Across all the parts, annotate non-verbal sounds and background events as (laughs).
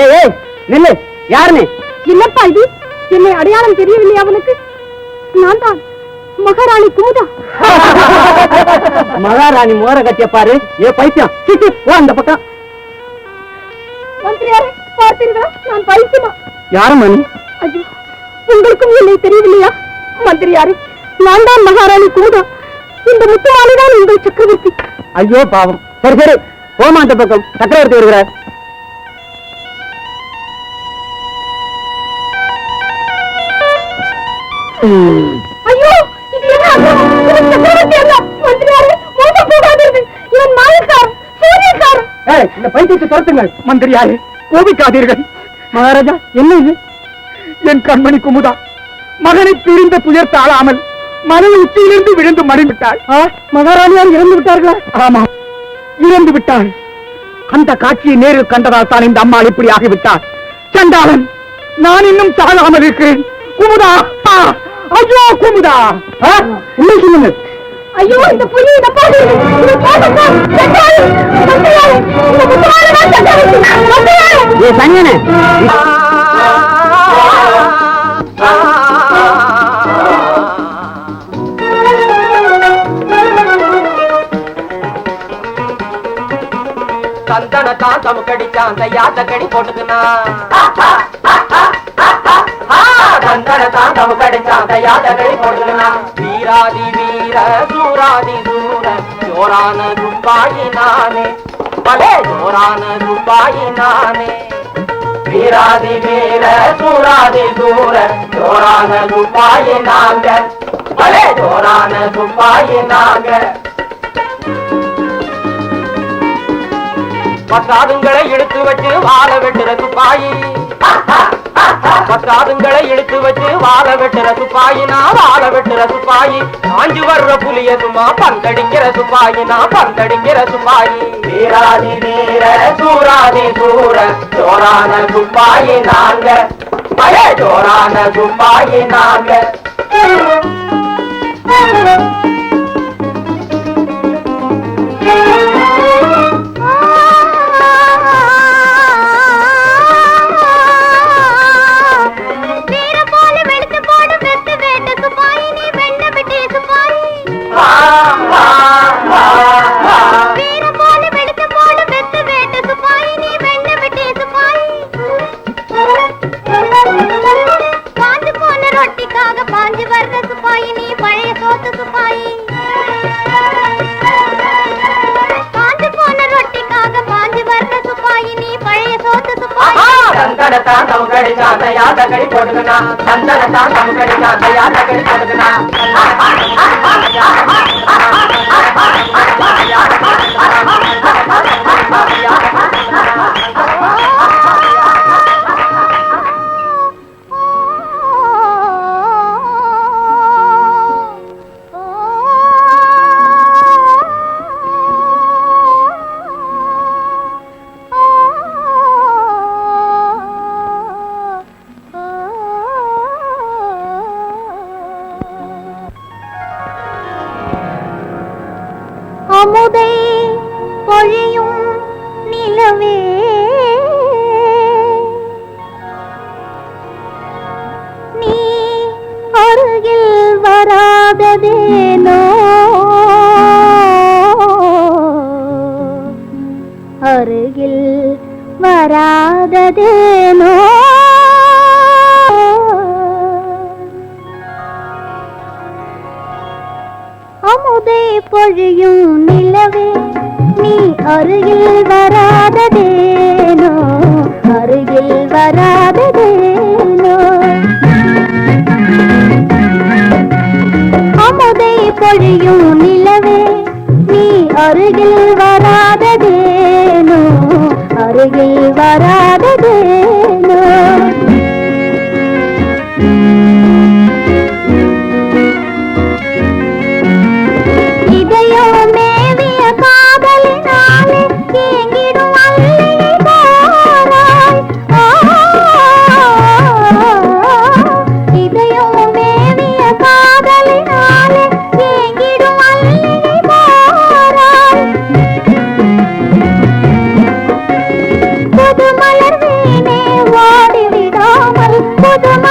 ஏய் ஏய் நில்லு. யார் நீ என்னப்பா இது. என்னை அடையாளம் தெரியவில்லை அவனுக்கு நான் தான் மகாராணி குமுதா. (laughs) மகாராணி மோர கட்டிய பாரு. ஏ பைத்தியம். சீ, சீ, போ அந்த பக்கம். மந்திரியாரே பார்த்தீர்களா? நான் பைத்தியமா? யாரும் மணி? ஐயோ உங்களுக்கும் என்னை தெரியவில்லையா? மந்திரியாரே நான் தான் மகாராணி குமுதா. இந்த முத்துமாலை தான் உங்கள் சக்கரவர்த்தி. ஐயோ பாவம். சரி சரி. போமா அந்த பக்கம். சக்கரவர்த்தி வருகிறார். ஐயோ இது என்ன சக்கரவர்த்தி அல்ல மந்திரியாரே மோசம் போகாதீர்கள் இவன் மாயக்காரன் சூரியக்காரன். ஏய், இந்த பைத்தியத்தை துரத்துங்கள் மந்திரியாரே. கோபிக்காதீர்கள். மகாராஜா என்ன இது? என் கண்மணி குமுதா மகனை பிரிந்த துயர் தாழாமல் மலை உச்சியிலிருந்து விழுந்து மடிவிட்டாள் மகாராணியார் இறந்து விட்டார்களா? ஆமாம் இறந்து விட்டாள். அந்த காட்சியை நேரில் கண்டதால் தான் இந்த அம்மாள் இப்படி ஆகிவிட்டார் சண்டாளன் நான் இன்னும் தாழாமல் இருக்கிறேன். குமுதா ஆ, ஐயோ குமுதா. ஆ, உண்மை சொல்லுங்கள் ஐயோ இந்த மந்திரியாரே இந்த ஏ சங்கனே. சந்தன தாத்தம் கடிச்சான் அந்த யாத்த கடி போட்டுக்குனா சந்தன தாத்தம் கடிச்சான் அந்த யாத்த வீராதி வீர சூராதி சூர ஜோரான துப்பாயி நானே பலே ஜோரான துப்பாயி நானே வீராதி வீர சூராதி சூர ஜோரான துப்பாயி நாங்க பலே ஜோரான துப்பாயி நாங்க பத்தாதுங்களை இழுத்து வச்சு வாழ வெட்டுற துப்பாயி. பத்தாதுங்களை இழுத்து வச்சு வாழ வெட்டுற துப்பாயி வாழ வெட்டுற துப்பாயி காஞ்சி வர்ற புலிய சும்மா பந்தடிக்கிற துப்பாயி பந்தடிக்கிற துப்பாயி வீராதி வீர சூராதி சூர சோரான துப்பாயி நாங்க. பழைய சோரான துப்பாயி நாங்க. Thank you. வராததேனோ அமுதை பொழியும் நிலவே நீ அருகில் வராததேனோ அருகில் வராததேனோ அமுதை பொழியும் நிலவே நீ அருகில் வராததே அருகில் வராததேனோ বদন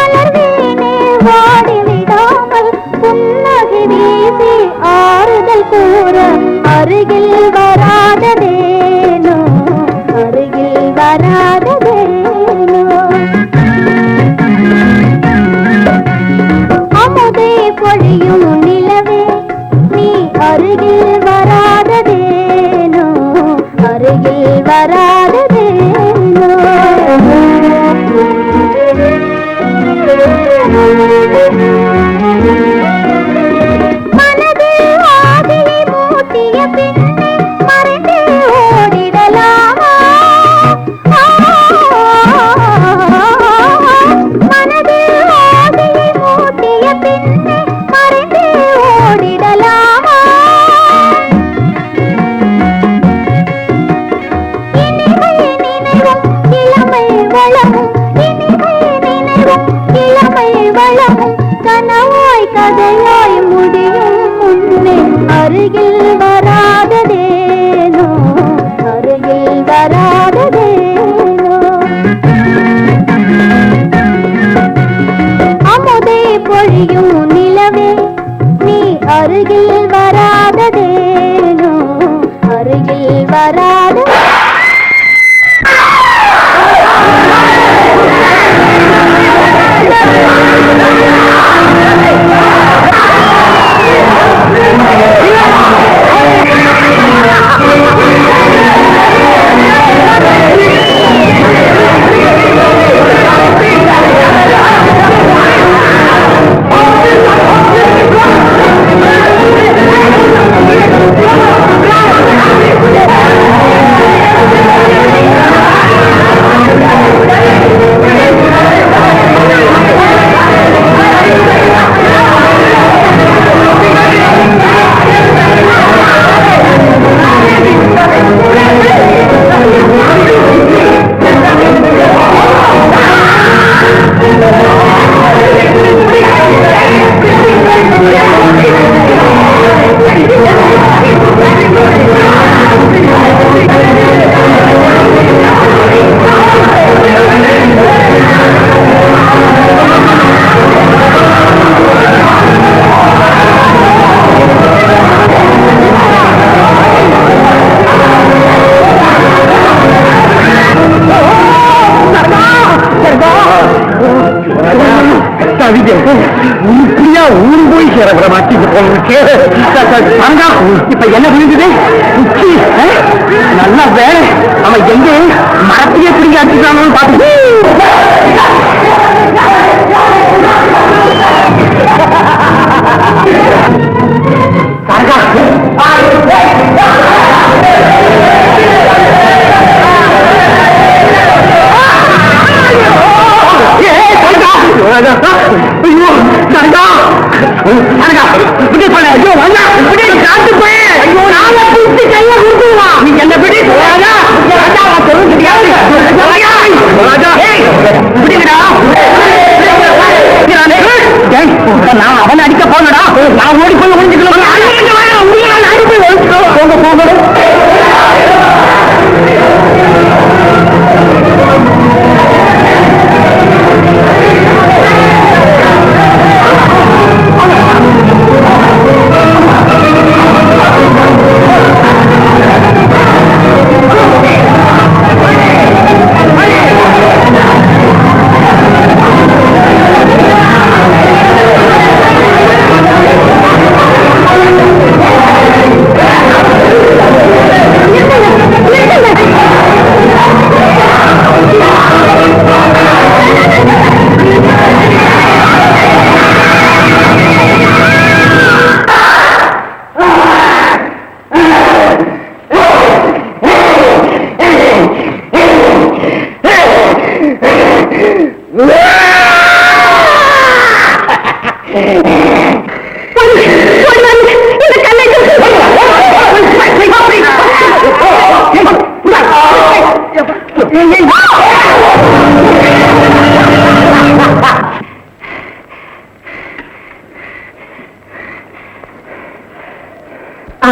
அமுதே பொழியும் நிலவே நீ அருகில் வராததேனோ அருகில் வராத Hallelujah.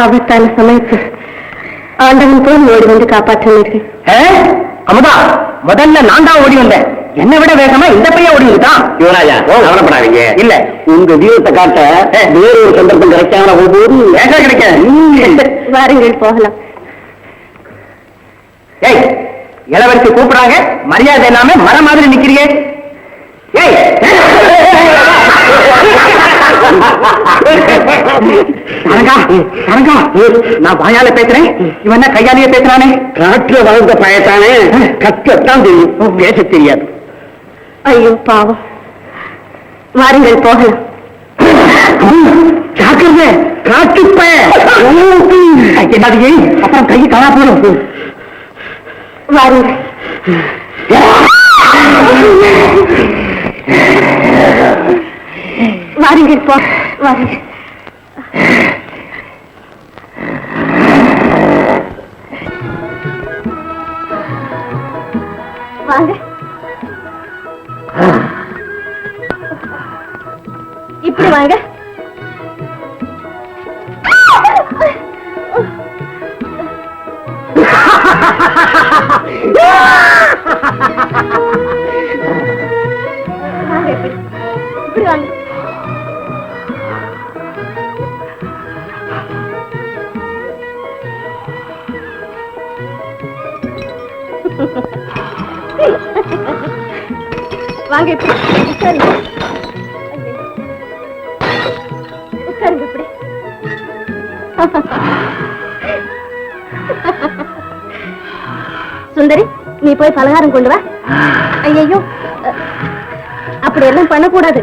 ஆபத்தான சமயத்து ஆண்டவன் போய் ஓடி வந்து காப்பாற்றினீர்கள். அமுதா முதல்ல நான் தான் ஓடி வந்தேன். என்னை விட வேகமா இந்த பையன் ஓடி வந்துட்டான் யுவராஜா கவலைப்படாதீங்க. இல்ல. உங்க வீரத்தை காட்ட வேற ஒரு சந்தர்ப்பம் கிடைக்காம போகும்போது வேக கிடைக்க வாருங்கள் போகலாம். ஏய் இளவரசி கூப்பிடுறாங்க. மரியாதை இல்லாம மர மாதிரி நிக்கிறீங்க. ஏய். நான் வாயால பேசுறேன். இவன் என்ன கையாலேயே பேசுறானே? காற்றுல வளர்ந்த பயத்தானே? கத்தத்தான் தெரியும். பேச தெரியாது. ஐயோ பாவம். வாருங்கள் போகலாம். ஜாக்கிரதை பய என்னது அப்புறம் கை காணா போடும் வாருங்கள். வாருங்கள் போ. வாருங்கள். வாங்க இப்படி. உட்காருங்க. உட்காருங்க இப்படி. சுந்தரி நீ போய் பலகாரம் கொண்டு வா. ஐயோ அப்படி எல்லாம் பண்ணக்கூடாது.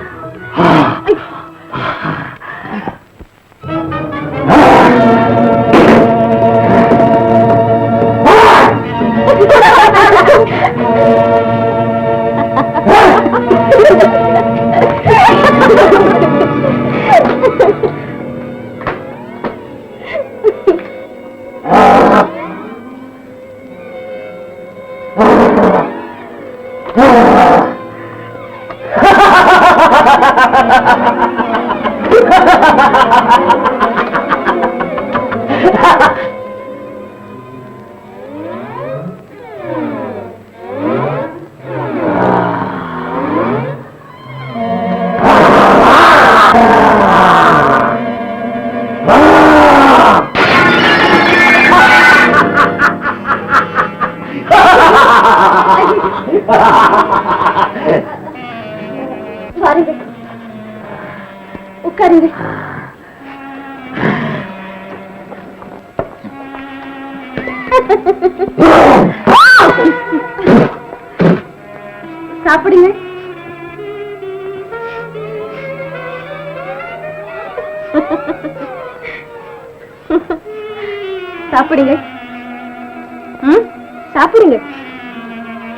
வாருங்க உட்காருங்க சாப்பிடுங்க சாப்பிடுங்க ம்? சாப்பிடுங்க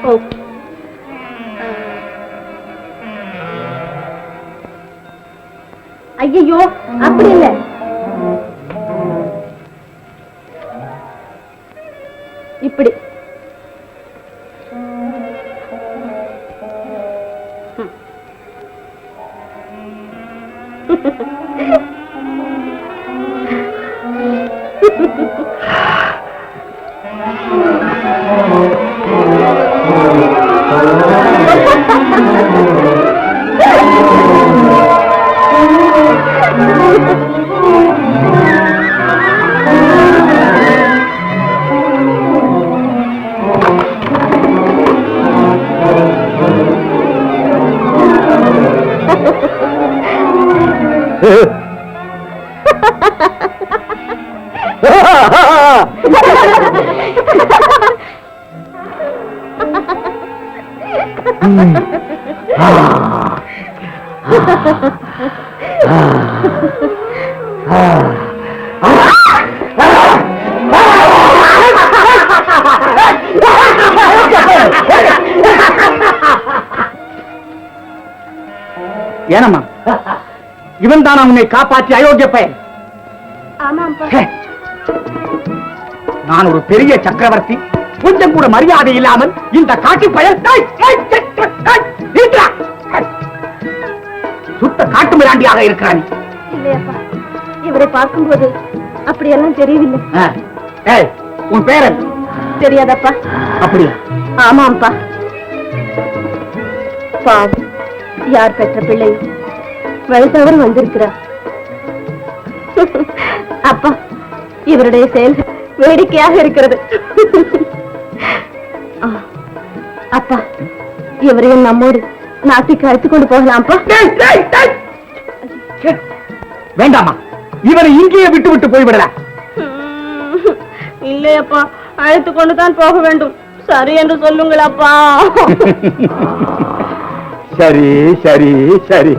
ஓ ஐயோ அப்படி இல்ல. இப்படி. இவன் தானா உன்னை காப்பாற்றி அயோக்கிய ஆமாப்பா நான் ஒரு பெரிய சக்கரவர்த்தி. கொஞ்சம் கூட மரியாதை இல்லாமல் இந்த காட்டு பயல். சுத்த காட்டு மிராண்டியாக இருக்கிறான் இவரை பார்க்கும்போது அப்படியெல்லாம் தெரியவில்லை. உன் பேரன். தெரியாதப்பா. அப்படியா? ஆமாம்ப்பா பாவம். யார் பெற்ற பிள்ளை? வயசவர் வந்திருக்கிறார். அப்பா இவருடைய செயல் வேடிக்கையாக இருக்கிறது. அப்பா இவரையும் நம்மோடு நாட்டுக்கு அழைத்துக் கொண்டு போகலாம்ப்பா. வேண்டாமா இவனை இங்கேயே விட்டு விட்டு போய்விடலாம். இல்லையப்பா அழைத்து கொண்டு தான் போக வேண்டும். சரி என்று சொல்லுங்களப்பா. சரி சரி சரி.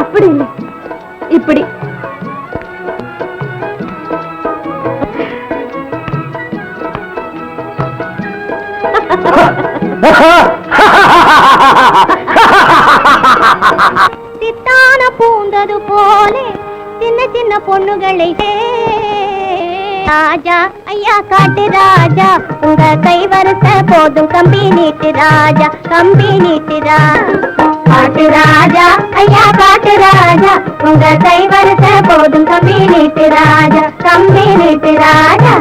அப்படி இல்லை இப்படி சித்தான பூந்தது போலே சின்ன சின்ன பொண்ணுகளை ராஜா ஐயா காட்டு ராஜா உங்க கை வருத்த போதும் கம்பி நீட்டு ராஜா கம்பி நீட்டு காட்டு ராஜா ஐயா காட்டு ராஜா உங்க கை வருத்த போதும் கம்பி நீட்டு ராஜா கம்பி நீட்டு ராஜா.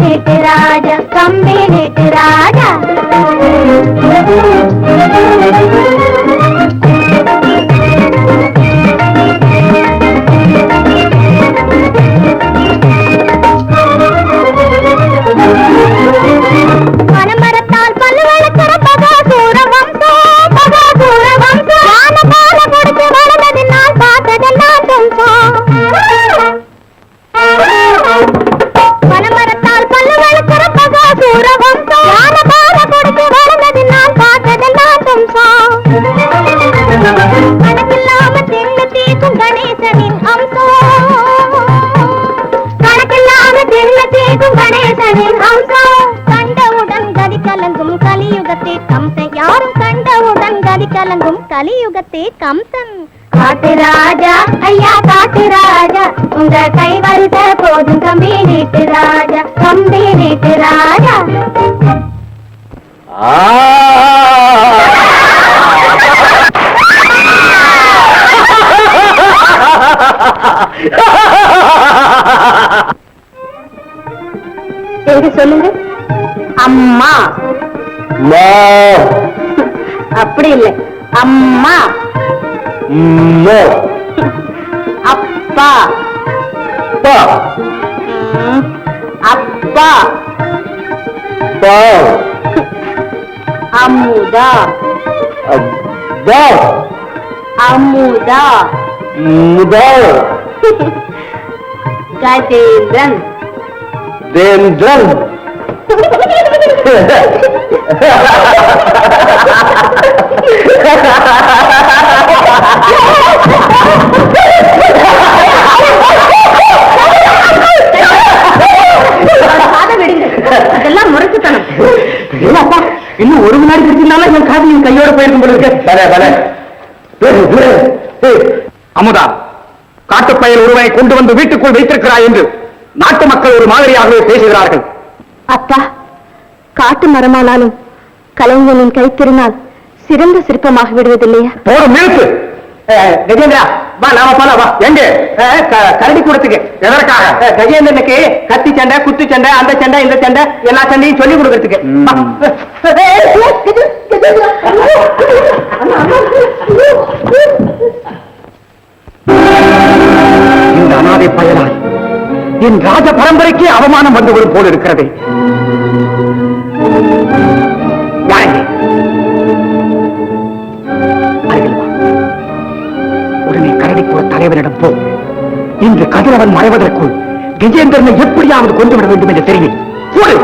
போதும் கலியுகத்தே கம்சன். யாரும் கண்டவுடன் கதி கலங்கும் கலியுகத்தே கம்சன். காட்டு ராஜா ஐயா காட்டு ராஜா உங்க கை வரிச போதும் கம்பி நீட்டு ராஜா கம்பி நீட்டு ராஜா. சொல்லுங்க. அம்மா. அப்படி இல்லை அம்மா அப்பா ம், அப்பா அமுதா அமுதா கஜேந்திரன் அதை இன்னும் ஒரு மணி நேரம் பிடிச்சிருந்தாலும் என் காது என் கையோட போயிருக்கும் போல இருக்கு அமுதா காட்டுப்பயல் ஒருவனை கொண்டு வந்து வீட்டுக்குள் வைத்திருக்கிறாய் என்று நாட்டு மக்கள் ஒரு மாதிரியாகவே பேசுகிறார்கள். அப்பா காட்டு மரமானாலும் கலைஞனின் கைத்திருநாள் சிறந்த சிற்பமாக விடுவதில்லையா? போடும் நிறுத்து. கஜேந்திரா வா நாம போலாம் வா. எங்க கரடி கூடத்துக்கு. எதற்காக? கஜேந்திரனுக்கு கத்தி சண்டை குத்து சண்டை அந்த சண்டை இந்த சண்டை எல்லா சண்டையும் சொல்லி கொடுக்கறதுக்கு. வா. இந்த அனாதை பயலால் என் ராஜ பரம்பரைக்கு அவமானம் வந்துவிடும் போல் இருக்கிறது. உடனே கரடி தலைவரிடம் போ. இன்று கதிரவன் மறைவதற்குள் விஜேந்திரனை எப்படியாவது கொண்டு விட வேண்டும் என்று தெரியும். போடு